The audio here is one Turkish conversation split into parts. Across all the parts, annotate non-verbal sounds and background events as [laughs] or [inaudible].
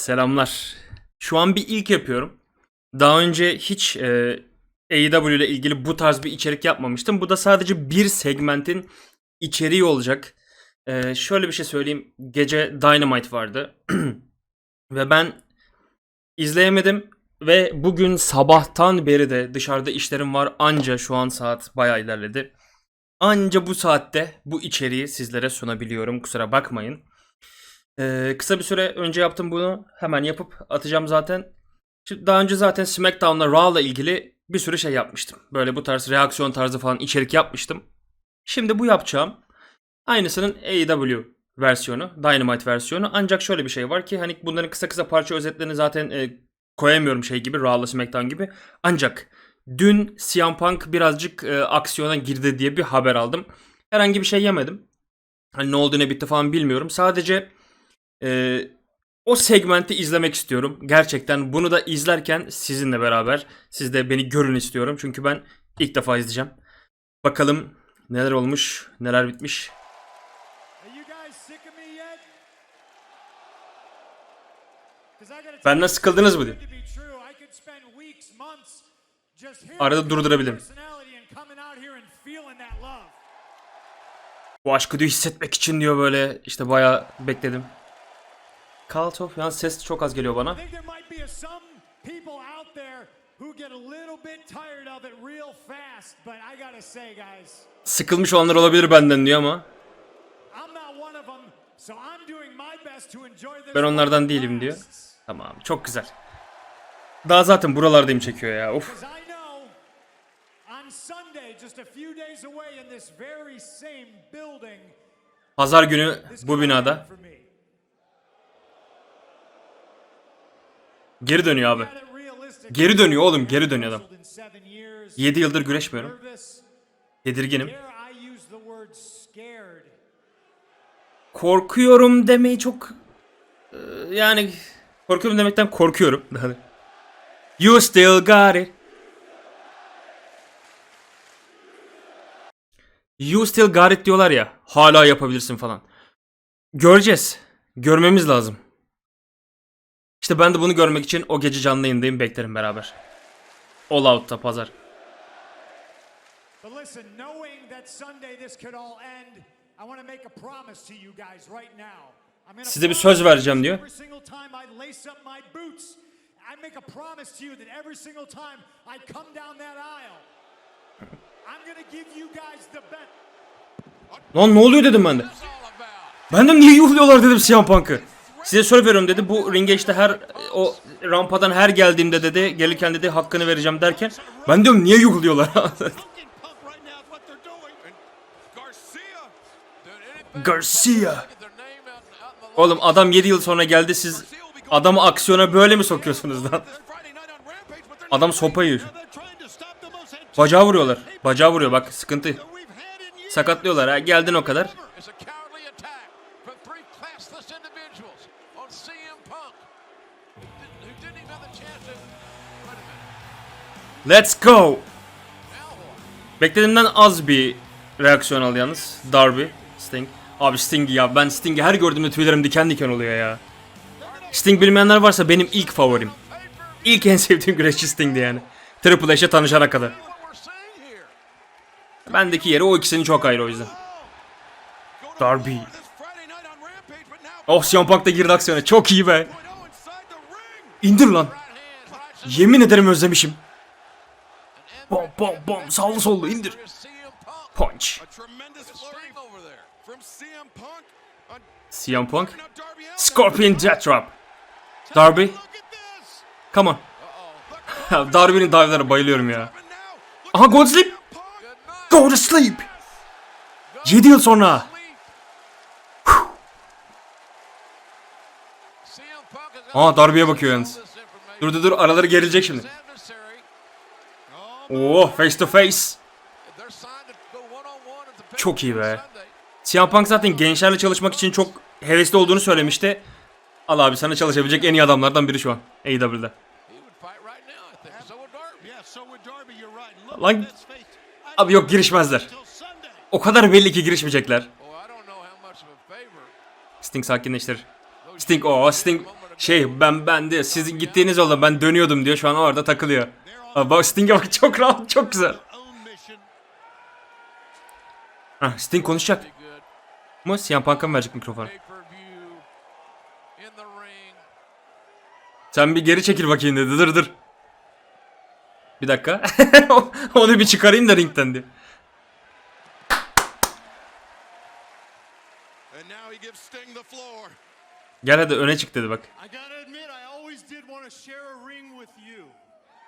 Selamlar. Şu an bir ilk yapıyorum. Daha önce hiç e, AEW ile ilgili bu tarz bir içerik yapmamıştım. Bu da sadece bir segmentin içeriği olacak. E, şöyle bir şey söyleyeyim. Gece Dynamite vardı. [clears throat] ve ben izleyemedim. Ve bugün sabahtan beri de dışarıda işlerim var. Anca şu an saat bayağı ilerledi. Anca bu saatte bu içeriği sizlere sunabiliyorum. Kusura bakmayın. Ee, kısa bir süre önce yaptım bunu. Hemen yapıp atacağım zaten. Şimdi daha önce zaten SmackDown'la Raw'la ilgili bir sürü şey yapmıştım. Böyle bu tarz reaksiyon tarzı falan içerik yapmıştım. Şimdi bu yapacağım. Aynısının AEW versiyonu, Dynamite versiyonu. Ancak şöyle bir şey var ki hani bunların kısa kısa parça özetlerini zaten e, koyamıyorum şey gibi, Raw'la SmackDown gibi. Ancak dün CM Punk birazcık e, aksiyona girdi diye bir haber aldım. Herhangi bir şey yemedim. Hani ne oldu ne bitti falan bilmiyorum. Sadece ee, o segmenti izlemek istiyorum. Gerçekten bunu da izlerken sizinle beraber siz de beni görün istiyorum. Çünkü ben ilk defa izleyeceğim. Bakalım neler olmuş, neler bitmiş. Benden sıkıldınız mı diyor. Arada durdurabilirim. Bu aşkı diyor hissetmek için diyor böyle işte bayağı bekledim. Cult of yalnız ses çok az geliyor bana. Sıkılmış olanlar olabilir benden diyor ama ben onlardan değilim diyor. Tamam çok güzel. Daha zaten buralardayım çekiyor ya. Of. Because I know on Sunday, just a few days away in this very same building, Pazar günü this bu could binada. happen for me. Geri dönüyor abi. Geri dönüyor oğlum, geri dönüyor adam. in seven years, 7 yıldır güreşmiyorum. Tedirginim. Korkuyorum demeyi çok e, yani korkuyorum demekten korkuyorum. [laughs] you still got it. You still got it diyorlar ya. Hala yapabilirsin falan. Göreceğiz. Görmemiz lazım. İşte ben de bunu görmek için o gece canlı yayındayım. Beklerim beraber. All Out'ta pazar. But listen, knowing that Sunday this could all end, I want to make a promise to you guys right now. Size bir söz vereceğim diyor. I make a promise to you that every single time I come down that aisle, I'm gonna give you guys the best. Lan ne oluyor dedim ben de. Ben de niye yuhluyorlar dedim CM Punk'ı. Size söz veriyorum dedi. Bu ringe işte her o rampadan her geldiğimde dedi gelirken dedi hakkını vereceğim derken ben diyorum niye. And [laughs] Garcia. Oğlum adam 7 yıl sonra geldi siz adamı aksiyona böyle mi sokuyorsunuz lan? Adam sopa yiyor. Bacağı vuruyorlar. Bacağı vuruyor bak sıkıntı. Sakatlıyorlar ha geldin o kadar. Let's go. Beklediğimden az bir reaksiyon aldı yalnız. Darby, Sting. Abi Sting ya ben Sting'i her gördüğümde tüylerim diken diken oluyor ya. Sting bilmeyenler varsa benim ilk favorim. İlk en sevdiğim güreşçi Sting'di yani. Triple H'e tanışana kadar. Bendeki yeri o ikisinin çok ayrı o yüzden. Darby. Oh CM Punk da girdi aksiyona. Çok iyi be. 0.0 inside the ring. İndir lan. Yemin ederim özlemişim. Bom bom bom sağlı sollu indir. Punch. CM Punk. Scorpion Death Drop. Darby. Come on. [laughs] Darby'nin dive'lara bayılıyorum ya. Aha Go to Sleep. Go to Sleep. 7 yıl sonra. Aa Darby'ye bakıyor yalnız. Dur dur dur araları gerilecek şimdi. Oo face to face. to the Çok iyi be. CM Punk zaten gençlerle çalışmak için çok hevesli olduğunu söylemişti. Al abi sana çalışabilecek en iyi adamlardan biri şu an AEW'de. Lan face. Abi yok girişmezler. O kadar belli ki girişmeyecekler. Oh. Sting sakinleştir. Sting o Sting Şey ben ben diyor sizin gittiğiniz yolda ben dönüyordum diyor şu an orada takılıyor. Aa, bak Sting'e bak çok rahat çok güzel. Hah, Sting konuşacak mı? CM Punk'a mı verecek mikrofonu? Sen bir geri çekil bakayım dedi dur dur. Bir dakika. [laughs] Onu bir çıkarayım da the floor. Gel hadi öne çık dedi bak.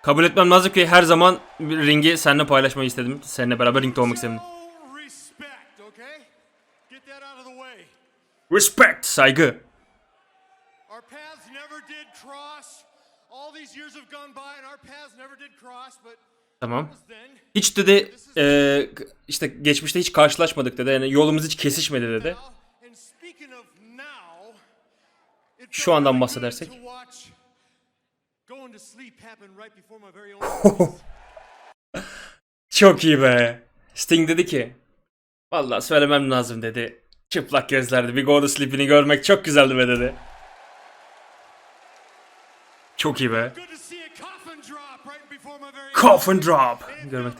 Kabul etmem lazım ki her zaman bir ringi seninle paylaşmayı istedim. Seninle beraber ringde olmak istedim. Respect, saygı. Tamam. Hiç dedi eee, işte geçmişte hiç karşılaşmadık dedi. Yani yolumuz hiç kesişmedi dedi. Şu andan bahsedersek. [laughs] Çok iyi be. Sting dedi ki Vallahi söylemem lazım dedi. Çıplak gözlerdi. Bir Go to Sleep'ini görmek çok güzeldi be dedi. Çok iyi be. coffin drop Görmek.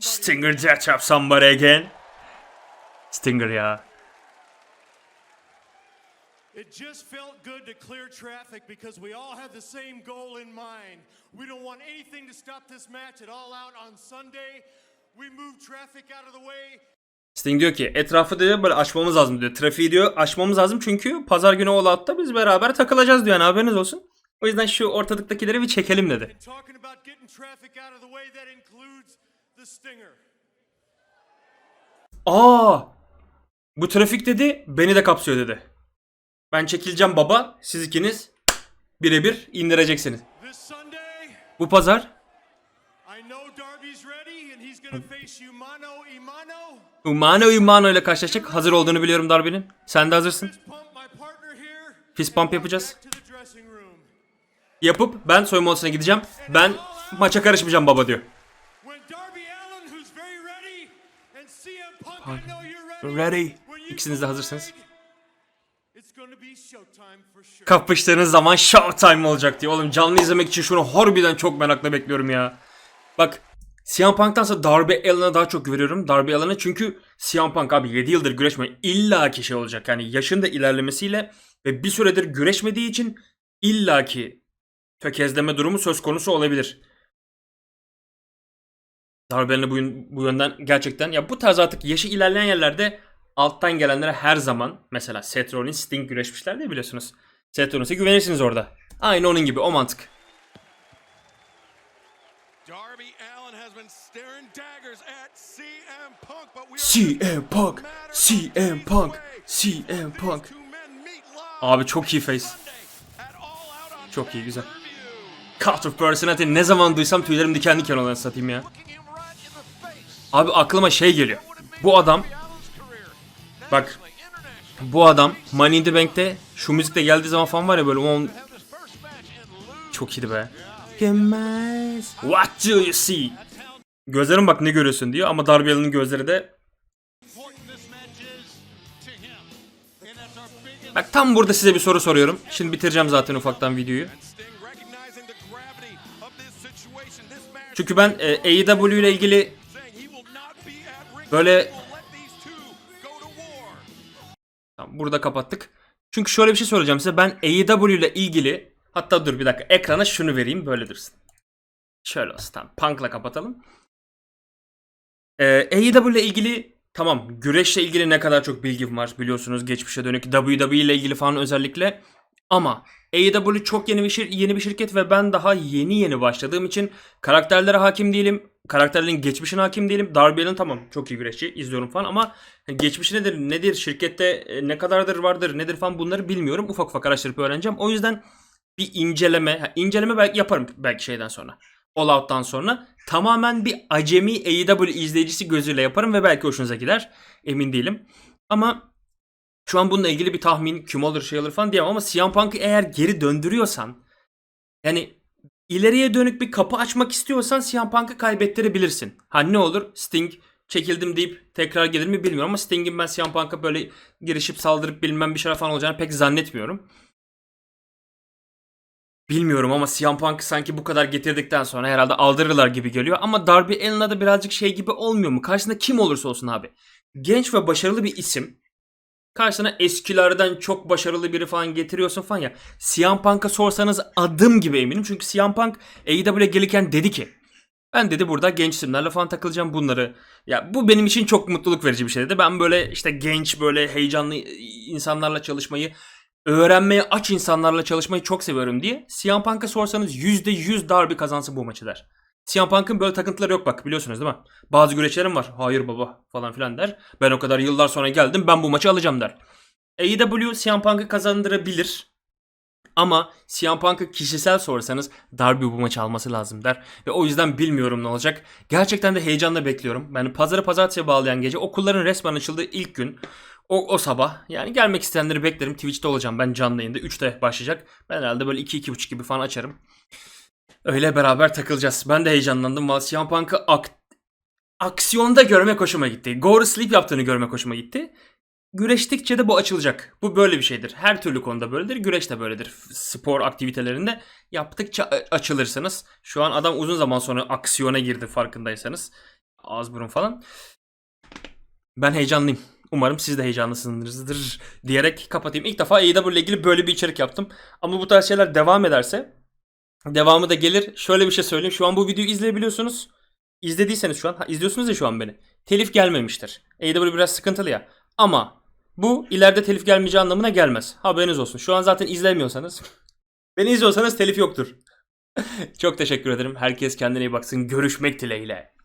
Stinger death drop somebody again. Stinger ya. It just felt good to clear traffic because we all have the same goal in mind. We don't want anything to stop this match at all out on Sunday. We move traffic out of the way. Sting diyor ki etrafı diyor böyle açmamız lazım diyor. Trafiği diyor açmamız lazım çünkü pazar günü All Out'ta biz beraber takılacağız diyor. Yani haberiniz olsun. O yüzden şu ortalıktakileri bir çekelim dedi. Aa! Bu trafik dedi beni de kapsıyor dedi. Ben çekileceğim baba. Siz ikiniz birebir indireceksiniz. Bu pazar. Umano Umano ile karşılaşacak. Hazır olduğunu biliyorum Darby'nin. Sen de hazırsın. Fist pump yapacağız. Yapıp ben soyunma odasına gideceğim. Ben maça karışmayacağım baba diyor. Ready, İkisiniz de hazırsınız. Kapıştığınız zaman showtime olacak diyor. Oğlum canlı izlemek için şunu harbiden çok merakla bekliyorum ya. Bak CM Punk'tansa Darby Allin'a daha çok güveniyorum. Darby Allin'a çünkü CM Punk abi 7 yıldır güreşmiyor. İlla şey olacak. Yani yaşın da ilerlemesiyle ve bir süredir güreşmediği için illaki tökezleme durumu söz konusu olabilir. Darby Allin'e bu, bu yönden gerçekten ya bu tarz artık yaşı ilerleyen yerlerde alttan gelenlere her zaman mesela Seth Rollins, Sting güreşmişler diye biliyorsunuz. Seth Rollins'e güvenirsiniz orada. Aynı onun gibi o mantık. CM Punk, CM Punk, CM Punk, Abi çok iyi face. Çok iyi güzel. Cut of personality ne zaman duysam tüylerim diken diken olan satayım ya. Abi aklıma şey geliyor. Bu adam. Bak. Bu adam Money in the Bank'te şu müzikle geldiği zaman falan var ya böyle on çok iyiydi be. What do you see? Gözlerim bak ne görüyorsun diyor ama Darby Allin'in gözleri de Bak tam burada size bir soru soruyorum. Şimdi bitireceğim zaten ufaktan videoyu. Çünkü ben e, AEW ile ilgili. Böyle- burada kapattık. Çünkü şöyle bir şey soracağım size. Ben AEW ile ilgili hatta dur bir dakika ekrana şunu vereyim böyle dursun. Şöyle olsun tamam. Punk'la kapatalım. Ee, AEW ile ilgili tamam güreşle ilgili ne kadar çok bilgim var biliyorsunuz geçmişe dönük WWE ile ilgili falan özellikle ama AEW çok yeni bir şir- yeni bir şirket ve ben daha yeni yeni başladığım için karakterlere hakim değilim. Karakterlerin geçmişine hakim değilim. Darby Allin tamam çok iyi güreşçi izliyorum falan ama geçmişi nedir nedir şirkette e, ne kadardır vardır nedir falan bunları bilmiyorum. Ufak ufak araştırıp öğreneceğim. O yüzden bir inceleme inceleme belki yaparım belki şeyden sonra. All Out'tan sonra tamamen bir acemi AEW izleyicisi gözüyle yaparım ve belki hoşunuza gider. Emin değilim. Ama şu an bununla ilgili bir tahmin kim olur şey olur falan diyemem ama CM Punk'ı eğer geri döndürüyorsan yani ileriye dönük bir kapı açmak istiyorsan CM Punk'ı kaybettirebilirsin. Ha ne olur Sting çekildim deyip tekrar gelir mi bilmiyorum ama Sting'in ben CM Punk'a böyle girişip saldırıp bilmem bir şeyler falan olacağını pek zannetmiyorum. bilmiyorum ama CM Punk'ı sanki bu kadar getirdikten sonra herhalde aldırırlar gibi geliyor. Ama Darby Allin'a da birazcık şey gibi olmuyor mu? Karşısında kim olursa olsun abi. Genç ve başarılı bir isim. Karşısına eskilerden çok başarılı biri falan getiriyorsun falan ya. CM Punk'a sorsanız adım gibi eminim. Çünkü CM Punk AEW'ye gelirken dedi ki ben dedi burada genç isimlerle falan takılacağım bunları. Ya bu benim için çok mutluluk verici bir şey dedi. Ben böyle işte genç böyle heyecanlı insanlarla çalışmayı öğrenmeye aç insanlarla çalışmayı çok seviyorum diye CM Punk'a sorsanız %100 Darby kazansın bu maçı der. CM Punk'ın böyle takıntıları yok bak biliyorsunuz değil mi? Bazı güreşlerim var. Hayır baba falan filan der. Ben o kadar yıllar sonra geldim ben bu maçı alacağım der. AEW CM Punk'ı kazandırabilir. Ama CM Punk'ı kişisel sorsanız Darby bu maçı alması lazım der. Ve o yüzden bilmiyorum ne olacak. Gerçekten de heyecanla bekliyorum. Yani pazarı pazartesiye bağlayan gece okulların resmen açıldığı ilk gün. O, o sabah yani gelmek isteyenleri beklerim. Twitch'te olacağım ben canlı yayında. 3'te başlayacak. Ben herhalde böyle 2-2.30 gibi falan açarım. Öyle beraber takılacağız. Ben de heyecanlandım. Valla CM Punk'ı ak- aksiyonda görmek hoşuma gitti. Go to sleep yaptığını görmek hoşuma gitti. Güreştikçe de bu açılacak. Bu böyle bir şeydir. Her türlü konuda böyledir. Güreş de böyledir. Spor aktivitelerinde yaptıkça a- açılırsınız. Şu an adam uzun zaman sonra aksiyona girdi farkındaysanız. Ağız burun falan. Ben heyecanlıyım. Umarım siz de heyecanlısınızdır diyerek kapatayım. İlk defa AEW ile ilgili böyle bir içerik yaptım. Ama bu tarz şeyler devam ederse devamı da gelir. Şöyle bir şey söyleyeyim. Şu an bu videoyu izleyebiliyorsunuz. İzlediyseniz şu an, ha, izliyorsunuz ya şu an beni. Telif gelmemiştir. AEW biraz sıkıntılı ya. Ama bu ileride telif gelmeyeceği anlamına gelmez. Haberiniz olsun. Şu an zaten izlemiyorsanız, [laughs] beni izliyorsanız telif yoktur. [laughs] Çok teşekkür ederim. Herkes kendine iyi baksın. Görüşmek dileğiyle.